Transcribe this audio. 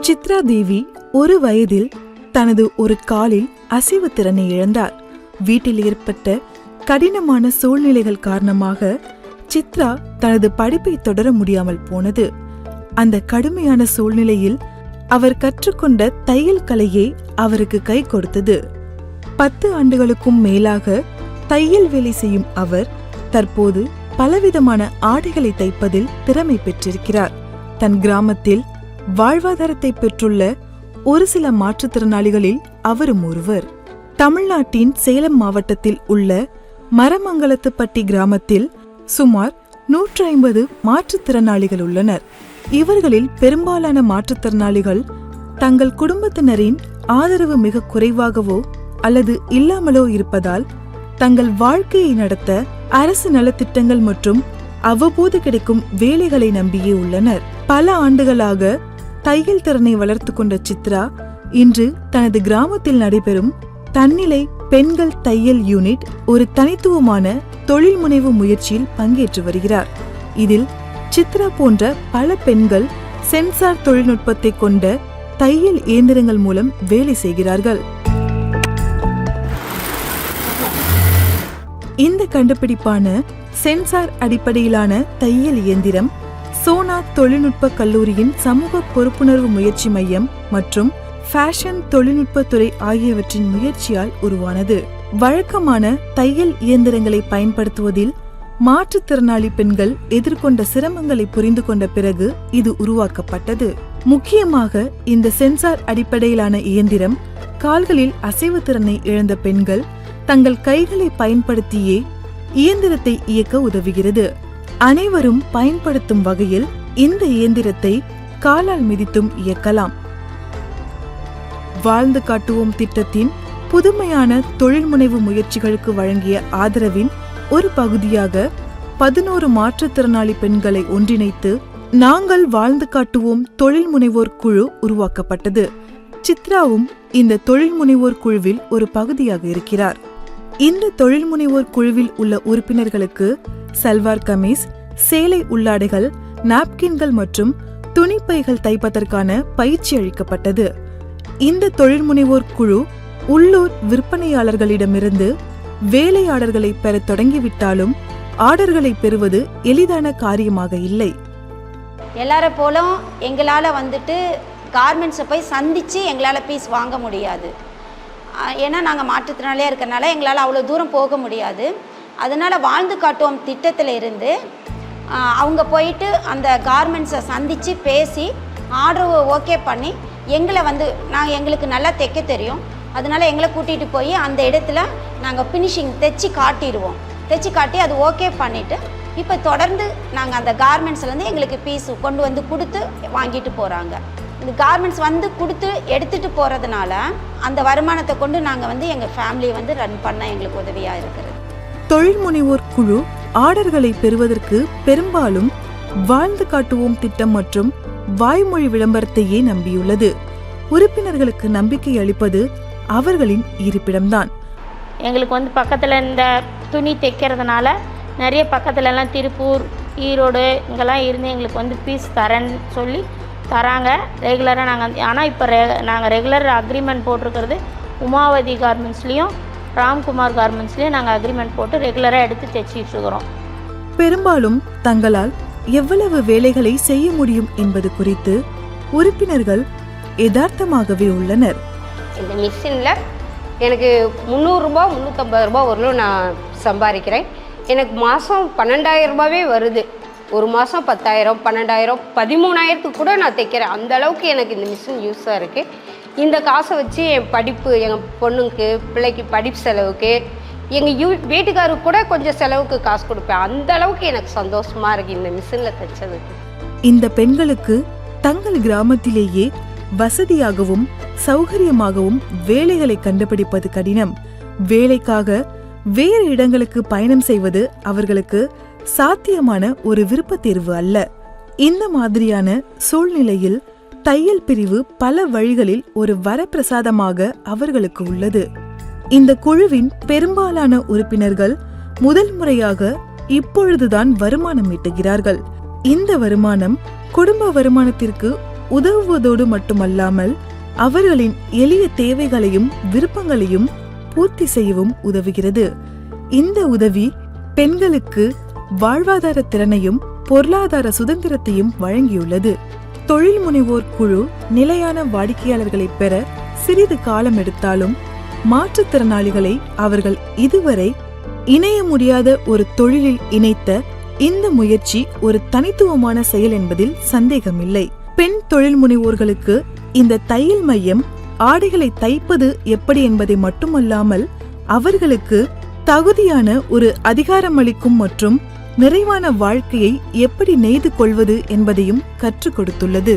சித்ரா தேவி ஒரு வயதில் தனது ஒரு காலில் அசைவு திறனை இழந்தார். வீட்டில் ஏற்பட்ட கடினமான சூழ்நிலைகள் காரணமாக சித்ரா தனது படிப்பை தொடர முடியாமல் போனது. அந்த கடுமையான சூழ்நிலையில் அவர் கற்றுக்கொண்ட தையல் கலையே அவருக்கு கை கொடுத்தது. பத்து ஆண்டுகளுக்கும் மேலாக தையல் வேலை செய்யும் அவர் தற்போது பலவிதமான ஆடைகளை தைப்பதில் திறமை பெற்றிருக்கிறார். தன் கிராமத்தில் வாழ்வாதாரத்தை பெற்றுள்ள ஒரு சில மாற்றுத்திறனாளிகளில் அவரும் ஒருவர். தமிழ்நாட்டின் சேலம் மாவட்டத்தில் உள்ள மரமங்கலத்துப்பட்டி கிராமத்தில் சுமார் நூற்றி ஐம்பது மாற்றுத்திறனாளிகள் உள்ளனர். இவர்களில் பெரும்பாலான மாற்றுத்திறனாளிகள் தங்கள் குடும்பத்தினரின் ஆதரவு மிக குறைவாகவோ அல்லது இல்லாமலோ இருப்பதால் தங்கள் வாழ்க்கையை நடத்த அரசு நலத்திட்டங்கள் மற்றும் அவ்வப்போது கிடைக்கும் வேலைகளை நம்பியே உள்ளனர். பல ஆண்டுகளாக தையல் திறனை வளர்த்து கொண்ட சித்ரா இன்று தனது கிராமத்தில் நடைபெறும் தன்னிலை பெண்கள் தையல் யூனிட் ஒரு தனித்துவமான தொழில் முனைவு முயற்சியில் பங்கேற்று வருகிறார். இதில் சித்ரா போன்ற பல பெண்கள் சென்சார் தொழில்நுட்பத்தை கொண்ட தையல் இயந்திரங்கள் மூலம் வேலை செய்கிறார்கள். இந்த கண்டுபிடிப்பான சென்சார் அடிப்படையிலான தையல் இயந்திரம் சோனா தொழில்நுட்ப கல்லூரியின் சமூக பொறுப்புணர்வு முயற்சி மையம் மற்றும் ஃபேஷன் தொழில்நுட்பத்துறை ஆகியவற்றின் முயற்சியால் உருவானது. வழக்கமான தையல் இயந்திரங்களை பயன்படுத்துவதில் மாற்றுத்திறனாளி பெண்கள் எதிர்கொண்ட சிரமங்களை புரிந்து கொண்ட பிறகு இது உருவாக்கப்பட்டது. முக்கியமாக இந்த சென்சார் அடிப்படையிலான இயந்திரம் கால்களில் அசைவு திறனை இழந்த பெண்கள் தங்கள் கைகளை பயன்படுத்தியே இயந்திரத்தை இயக்க உதவுகிறது. அனைவரும் பயன்படுத்தும் வகையில் இந்த இயந்திரத்தை காலால் மிதித்தும் இயக்கலாம். வாழ்ந்து காட்டுவோம் திட்டத்தின் புதுமையான தொழில்முனைவு முயற்சிகளுக்கு வழங்கிய ஆதரவின் ஒரு பகுதியாக பதினோரு மாற்றுத்திறனாளி பெண்களை ஒன்றிணைத்து நாங்கள் வாழ்ந்து காட்டுவோம் தொழில் முனைவோர் குழு உருவாக்கப்பட்டது. சித்ராவும் இந்த தொழில் முனைவோர் குழுவில் ஒரு பகுதியாக இருக்கிறார். இந்த தொழில் முனைவோர் குழுவில் உள்ள உறுப்பினர்களுக்கு சல்வார் கமீஸ் சேலை உள்ளாடைகள் நாப்கின்கள் மற்றும் துணிப்பைகள் தைப்பதற்கான பயிற்சி அளிக்கப்பட்டது. இந்த தொழில் முனைவோர் குழு உள்ளூர் விற்பனையாளர்களிடமிருந்து வேலையாளர்களை பெற தொடங்கிவிட்டாலும் ஆர்டர்களை பெறுவது எளிதான காரியமாக இல்லை. எல்லாரை போலும் எங்களால் வந்துட்டு கார்மெண்ட்ஸை போய் சந்தித்து எங்களால் பீஸ் வாங்க முடியாது. ஏன்னா நாங்கள் மாற்றுத்திறனாளியாக இருக்கிறனால எங்களால் அவ்வளோ தூரம் போக முடியாது. அதனால் வாழ்ந்து காட்டுவோம் திட்டத்தில் இருந்து அவங்க போயிட்டு அந்த கார்மெண்ட்ஸை சந்தித்து பேசி ஆர்டர் ஓகே பண்ணி எங்களை வந்து நாங்கள் எங்களுக்கு நல்லா தைக்க தெரியும். அதனால எங்களை கூட்டிகிட்டு போய் அந்த இடத்துல நாங்கள் ஃபினிஷிங் தைச்சி காட்டிடுவோம். தைச்சி காட்டி அது ஓகே பண்ணிவிட்டு இப்போ தொடர்ந்து நாங்கள் அந்த கார்மெண்ட்ஸ்லேருந்து எங்களுக்கு பீஸ் கொண்டு வந்து கொடுத்து வாங்கிட்டு போகிறாங்க இந்த கார்மெண்ட்ஸ் வந்து கொடுத்து எடுத்துகிட்டு போகிறதுனால அந்த வருமானத்தை கொண்டு நாங்கள் வந்து எங்கள் ஃபேமிலியை வந்து ரன் பண்ண எங்களுக்கு உதவியாக இருக்கிறது தொழில் முனைவோர் குழு ஆர்டர்களை பெறுவதற்கு பெரும்பாலும் வாழ்ந்து காட்டுவோம் திட்டம் மற்றும் வாய்மொழி விளம்பரத்தையே நம்பியுள்ளது. உறுப்பினர்களுக்கு நம்பிக்கை அளிப்பது அவர்களின் இருப்பிடம்தான். எங்களுக்கு வந்து பக்கத்தில் இந்த துணி தைக்கிறதுனால நிறைய பக்கத்துல எல்லாம் திருப்பூர் ஈரோடு இங்கெல்லாம் இருந்து எங்களுக்கு வந்து பீஸ் தரேன்னு சொல்லி தராங்க. ரெகுலராக நாங்கள் ஆனால் இப்போ ரெ நாங்கள் ரெகுலர் அக்ரிமெண்ட் போட்டிருக்கிறது உமாவதி கார்மெண்ட்ஸ்லேயும் ராம்குமார் கார்மெண்ட்ஸ்லேயும் நாங்கள் அக்ரிமெண்ட் போட்டு ரெகுலராக எடுத்து தைச்சிட்டு இருக்கிறோம். பெரும்பாலும் தங்களால் எவ்வளவு வேலைகளை செய்ய முடியும் என்பது குறித்து உறுப்பினர்கள் யதார்த்தமாகவே உள்ளனர். இந்த மிஷினில் எனக்கு முந்நூறுரூபா முந்நூற்றம்பது ரூபா வரலும் நான் சம்பாதிக்கிறேன். எனக்கு மாதம் பன்னெண்டாயிரம் ரூபாவே வருது. ஒரு மாதம் பத்தாயிரம் பன்னெண்டாயிரம் பதிமூணாயிரத்துக்கு கூட நான் தைக்கிறேன். அந்த அளவுக்கு எனக்கு இந்த மிஷின் யூஸாக இருக்குது இந்த காசை வச்சு என் படிப்பு எங்கள் பொண்ணுக்கு பிள்ளைக்கு படிப்பு செலவுக்கு எங்கள் யூ வீட்டுக்காருக்கு கூட கொஞ்சம் செலவுக்கு காசு கொடுப்பேன். அந்த அளவுக்கு எனக்கு சந்தோஷமாக இருக்குது இந்த மிஷினில் தைச்சதுக்கு. இந்த பெண்களுக்கு தங்கள் கிராமத்திலேயே வசதியாகவும் சௌகரியமாகவும் வேலைகளை கண்டுபிடிப்பது கடினம். வேலைக்காக வேறு இடங்களுக்கு பயணம் செய்வது அவர்களுக்கு சாத்தியமான ஒரு விருப்ப தேர்வு அல்ல. இந்த மாதிரியான சூழ்நிலையில் தையல் பிரிவு பல வழிகளில் ஒரு வரப்பிரசாதமாக அவர்களுக்கு உள்ளது. இந்த குழுவின் பெரும்பாலான உறுப்பினர்கள் முதல் முறையாக இப்பொழுதுதான் வருமானம் ஈட்டுகிறார்கள். இந்த வருமானம் குடும்ப வருமானத்திற்கு உதவுவதோடு மட்டுமல்லாமல் அவர்களின் எளிய தேவைகளையும் விருப்பங்களையும் பூர்த்தி செய்யவும் உதவுகிறது. இந்த உதவி பெண்களுக்கு வாழ்வாதார திறனையும் பொருளாதார சுதந்திரத்தையும் வழங்கியுள்ளது. தொழில் முனைவோர் குழு நிலையான வாடிக்கையாளர்களை பெற சிறிது காலம் எடுத்தாலும் மாற்றுத்திறனாளிகளை அவர்கள் இதுவரை இணைய முடியாத ஒரு தொழிலில் இணைத்த இந்த முயற்சி ஒரு தனித்துவமான செயல் என்பதில் சந்தேகமில்லை. பெண் தொழில் முனைவோர்களுக்கு இந்த தையல் மையம் ஆடைகளை தைப்பது எப்படி என்பதை மட்டுமல்லாமல் அவர்களுக்கு தகுதியான ஒரு அதிகாரமளிக்கும் மற்றும் நிறைவான வாழ்க்கையை எப்படி நெய்து கொள்வது என்பதையும் கற்றுக் கொடுத்துள்ளது.